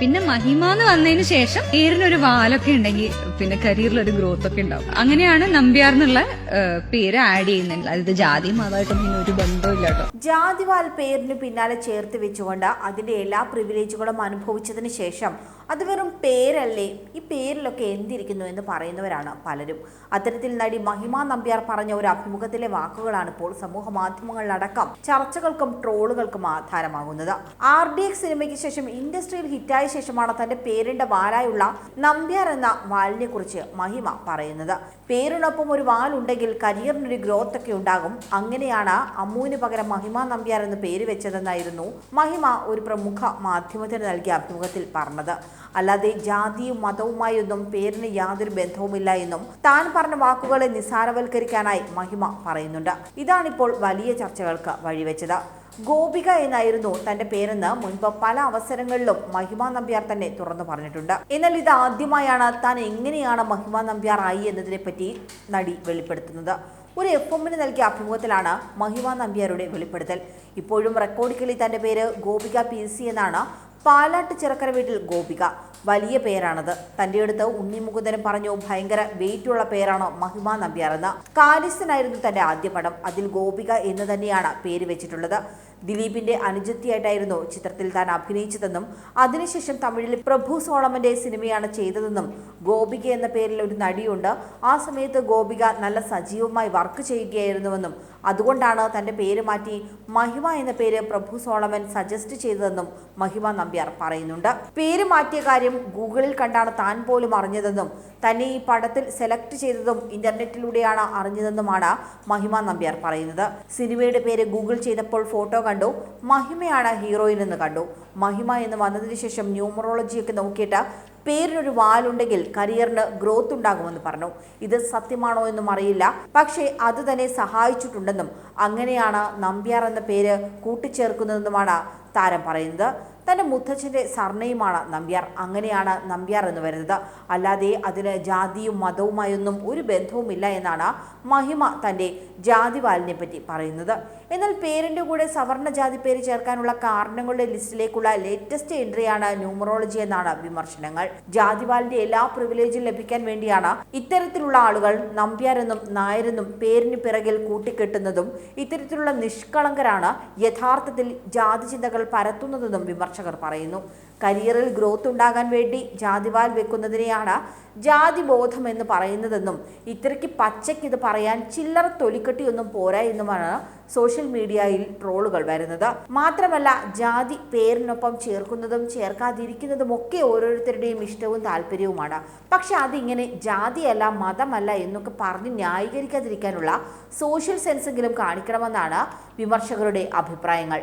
പിന്നെ മഹിമ എന്ന് വന്നതിന് ശേഷം പേരിനൊരു വാലൊക്കെ ഉണ്ടെങ്കിൽ പിന്നെ കരിയറിൽ ഒരു ഗ്രോത്ത് ഒക്കെ ഉണ്ടാവും. അങ്ങനെയാണ് നമ്പ്യാർ എന്നുള്ള പേര് ആഡ് ചെയ്യുന്നുണ്ട്. അതായത് ജാതി മതമായിട്ടൊന്നും ഒരു ബന്ധമില്ല കേട്ടോ. ജാതിവാൽ പേരിന് പിന്നാലെ ചേർത്ത് വെച്ചുകൊണ്ട് അതിന്റെ എല്ലാ പ്രിവിലേജുകളും അനുഭവിച്ചതിന് ശേഷം അത് വെറും പേരല്ലേ? ഈ പേരിലൊക്കെ എന്തിരിക്കുന്നു എന്ന് പറയുന്നവരാണ് പലരും. അത്തരത്തിൽ നടി മഹിമ നമ്പ്യാർ പറഞ്ഞ ഒരു അഭിമുഖത്തിലെ വാക്കുകളാണ് ഇപ്പോൾ സമൂഹ മാധ്യമങ്ങളിലടക്കം ചർച്ചകൾക്കും ട്രോളുകൾക്കും ആധാരമാകുന്നത്. ആർ ഡി എക്സ് സിനിമയ്ക്ക് ശേഷം ഇൻഡസ്ട്രിയിൽ ഹിറ്റായ ശേഷമാണ് തന്റെ പേരിന്റെ വാലായുള്ള നമ്പ്യാർ എന്ന വാലിനെ കുറിച്ച് മഹിമ പറയുന്നത്. പേരിനൊപ്പം ഒരു വാലുണ്ടെങ്കിൽ കരിയറിനൊരു ഗ്രോത്ത് ഒക്കെ ഉണ്ടാകും. അങ്ങനെയാണ് അമ്മുവിന് പകരം മഹിമ നമ്പ്യാർ എന്ന് പേര് വെച്ചതെന്നായിരുന്നു മഹിമ ഒരു പ്രമുഖ മാധ്യമത്തിന് നൽകിയ അഭിമുഖത്തിൽ പറഞ്ഞത്. അല്ലാതെ ജാതിയും മതവുമായി ഒന്നും പേരിന് യാതൊരു ബന്ധവുമില്ല എന്നും താൻ പറഞ്ഞ വാക്കുകളെ നിസ്സാരവൽക്കരിക്കാനായി മഹിമ പറയുന്നുണ്ട്. ഇതാണിപ്പോൾ വലിയ ചർച്ചകൾക്ക് വഴിവെച്ചത്. ഗോപിക എന്നായിരുന്നു തന്റെ പേരെന്ന് മുൻപ് പല അവസരങ്ങളിലും മഹിമ നമ്പ്യാർ തന്നെ തുറന്നു പറഞ്ഞിട്ടുണ്ട്. എന്നാൽ ഇത് ആദ്യമായാണ് താൻ എങ്ങനെയാണ് മഹിമ നമ്പ്യാർ ആയി എന്നതിനെ പറ്റി നടി വെളിപ്പെടുത്തുന്നത്. ഒരു എഫ് എമ്മിന് നൽകിയ അഭിമുഖത്തിലാണ് മഹിമ നമ്പ്യാരുടെ വെളിപ്പെടുത്തൽ. ഇപ്പോഴും റെക്കോർഡ് കിളി തന്റെ പേര് ഗോപിക പി സി എന്നാണ് പാലാട്ട് ചിറക്കര വീട്ടിൽ ഗോപിക. വലിയ പേരാണത്. തന്റെ അടുത്ത് ഉണ്ണി മുകുന്ദനും പറഞ്ഞു ഭയങ്കര വെയിറ്റ് ഉള്ള പേരാണോ മഹിമ നമ്പ്യാർ എന്ന് കാലിസ്ഥനായിരുന്നു തന്റെ ആദ്യ പടം. അതിൽ ഗോപിക എന്ന് തന്നെയാണ് പേര് വെച്ചിട്ടുള്ളത്. ദിലീപിന്റെ അനുജത്തിയായിട്ടായിരുന്നു ചിത്രത്തിൽ താൻ അഭിനയിച്ചതെന്നും അതിനുശേഷം തമിഴിൽ പ്രഭു സോളമന്റെ സിനിമയാണ് ചെയ്തതെന്നും ഗോപിക എന്ന പേരിൽ ഒരു നടിയുണ്ട്. ആ സമയത്ത് ഗോപിക നല്ല സജീവമായി വർക്ക് ചെയ്യുകയായിരുന്നുവെന്നും അതുകൊണ്ടാണ് തന്റെ പേര് മാറ്റി മഹിമ എന്ന പേര് പ്രഭു സോളമൻ സജസ്റ്റ് ചെയ്തതെന്നും മഹിമ നമ്പ്യാർ പറയുന്നുണ്ട്. പേര് മാറ്റിയ കാര്യം ഗൂഗിളിൽ കണ്ടാണ് താൻ പോലും അറിഞ്ഞതെന്നും തന്നെ ഈ പടത്തിൽ സെലക്ട് ചെയ്തതും ഇന്റർനെറ്റിലൂടെയാണ് അറിഞ്ഞതെന്നുമാണ് മഹിമ നമ്പ്യാർ പറയുന്നത്. സിനിമയുടെ പേര് ഗൂഗിൾ ചെയ്തപ്പോൾ ഫോട്ടോ കണ്ടു മഹിമയാണ് ഹീറോയിൻ എന്ന് കണ്ടു. മഹിമ എന്ന് വന്നതിന് ശേഷം ന്യൂമറോളജിയൊക്കെ നോക്കിയിട്ട് പേരിനൊരു വാലുണ്ടെങ്കിൽ കരിയറിന് ഗ്രോത്ത് ഉണ്ടാകുമെന്ന് പറഞ്ഞു. ഇത് സത്യമാണോ എന്നും അറിയില്ല. പക്ഷേ അത് തന്നെ സഹായിച്ചിട്ടുണ്ടെന്നും അങ്ങനെയാണ് നമ്പ്യാർ എന്ന പേര് കൂട്ടിച്ചേർക്കുന്നതെന്നുമാണ് താരം പറയുന്നത്. തന്റെ മുത്തച്ഛന്റെ സർണയുമാണ് നമ്പ്യാർ. അങ്ങനെയാണ് നമ്പ്യാർ എന്ന് വരുന്നത്. അല്ലാതെ അതിന് ജാതിയും മതവുമായൊന്നും ഒരു ബന്ധവുമില്ല എന്നാണ് മഹിമ തന്റെ ജാതിവാലിനെ പറ്റി പറയുന്നത്. എന്നാൽ പേരിന്റെ കൂടെ സവർണ ജാതി പേര് ചേർക്കാനുള്ള കാരണങ്ങളുടെ ലിസ്റ്റിലേക്കുള്ള ലേറ്റസ്റ്റ് എൻട്രിയാണ് ന്യൂമറോളജി എന്നാണ് വിമർശനങ്ങൾ. ജാതിവാലിന്റെ എല്ലാ പ്രിവിലേജും ലഭിക്കാൻ വേണ്ടിയാണ് ഇത്തരത്തിലുള്ള ആളുകൾ നമ്പ്യാരെന്നും നായരെന്നും പേരിന് പിറകിൽ കൂട്ടിക്കെട്ടുന്നതും ഇത്തരത്തിലുള്ള നിഷ്കളങ്കരാണ് യഥാർത്ഥത്തിൽ ജാതി ചിന്തകൾ പരത്തുന്നതെന്നും വിമർശകർ പറയുന്നു. കരിയറിൽ ഗ്രോത്ത് ഉണ്ടാകാൻ വേണ്ടി ജാതിവാൽ വെക്കുന്നതിനെയാണ് ജാതി ബോധം എന്ന് പറയുന്നതെന്നും ഇത്രയ്ക്ക് പച്ചയ്ക്ക് ഇത് പറയാൻ ചില്ലറ തൊലിക്കെട്ടിയൊന്നും പോരാ എന്നുമാണ് സോഷ്യൽ മീഡിയയിൽ ട്രോളുകൾ വരുന്നത്. മാത്രമല്ല ജാതി പേരിനൊപ്പം ചേർക്കുന്നതും ചേർക്കാതിരിക്കുന്നതും ഒക്കെ ഓരോരുത്തരുടെയും ഇഷ്ടവും താല്പര്യവുമാണ്. പക്ഷെ അതിങ്ങനെ ജാതിയല്ല മതമല്ല എന്നൊക്കെ പറഞ്ഞ് ന്യായീകരിക്കാതിരിക്കാനുള്ള സോഷ്യൽ സെൻസെങ്കിലും കാണിക്കണമെന്നാണ് വിമർശകരുടെ അഭിപ്രായങ്ങൾ.